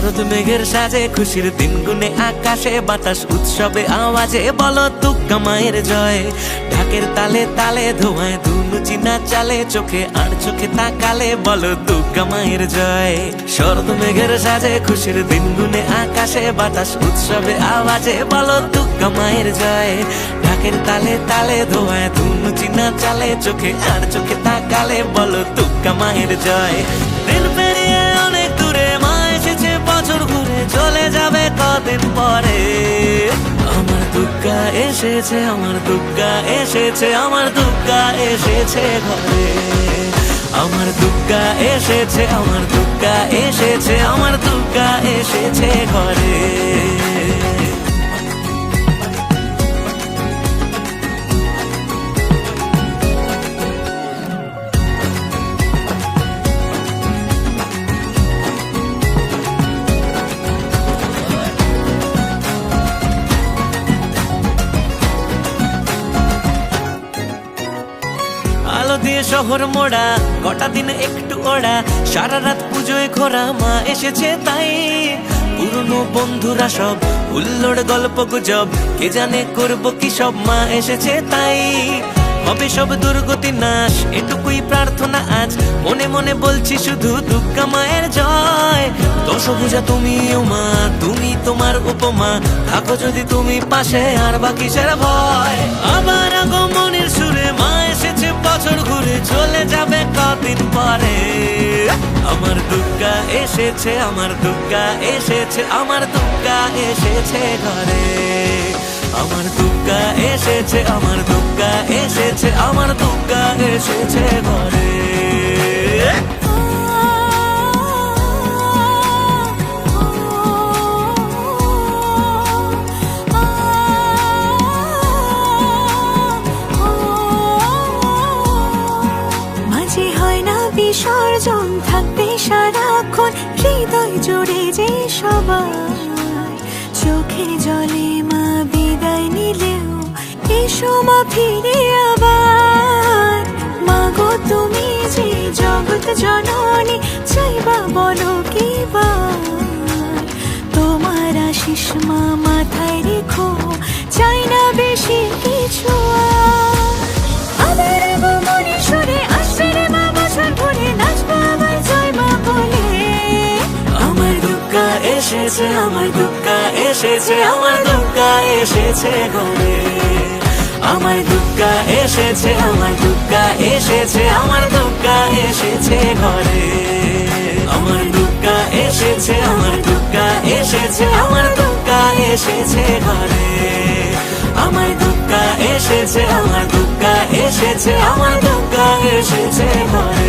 মেঘের সাজে, খুশির দিন গুনে আকাশে, বাতাস, উৎসবে, আওয়াজে, বলো দুর্গা মায়ের জয়। ঢাকের তালে তালে, ধোঁয়ায় ধুনু, চিনা চালে, চোখে আর চোখে তাকালে, বলো দুর্গা মায়ের জয়। শরৎ মেঘের সাজে, খুশির দিন গুনে আকাশে, বাতাস, উৎসবে, আওয়াজে, বলো দুর্গা মায়ের জয়। ঢাকের তালে তালে, ধোঁয়ায় ধুনু, চিনা চালে, চোখে আর চোখে তাকালে, বলো দুর্গা মায়ের জয়। পেরিয়ে কদিন পরে। আমার দুর্গা এসেছে, আমার দুর্গা এসেছে, আমার দুর্গা এসেছে ঘরে। আমার দুর্গা এসেছে, আমার দুর্গা এসেছে, আমার দুর্গা এসেছে ঘরে। দিয়ে শহর মোড়া, কটা দিন একটু ওড়া, সারা রাত পুজোয় ঘোরা, মা এসেছে তাই। পুরনো বন্ধুরা সব, হুল্লোড় গল্প গুজব, কে জানে করব কি সব, মা এসেছে তাই। হবে সব দুর্গতি নাশ, এটুকুই প্রার্থনা আজ। মনে মনে বলছি শুধু দুর্গা মায়ের জয়। দশভুজা তুমি মা, তুমি তোমার উপমা, থাকো যদি তুমি পাশে, আর বাকি সেরা ভয়। আবার আগমনের সুরে মা এসেছে পরে। আমার দুর্গা এসেছে, আমার দুর্গা এসেছে, আমার দুর্গা এসেছে ঘরে। আমার দুর্গা এসেছে, আমার দুর্গা এসেছে, আমার দুর্গা এসেছে ঘরে। না বিসর্জন থাকবে সারাক্ষণ, হৃদয় জুড়ে যে সবাই চোখে জলে মা বিদায় নিলেও এসো মা ফিরে আবার। মাগো তুমি যে জগৎ জননী, চাইবা বলো কি তোমার আশিস মা এসেছে আমার দুর্গা, এসেছে আমার দুর্গা, এসেছে ঘরে আমার দুর্গা এসেছে, আমার দুর্গা এসেছে, আমার দুর্গা এসেছে ঘরে। আমার দুর্গা এসেছে, আমার দুর্গা এসেছে, আমার দুর্গা এসেছে ঘরে। আমার দুর্গা এসেছে, আমার দুর্গা এসেছে, আমার দুর্গা এসেছে ঘরে।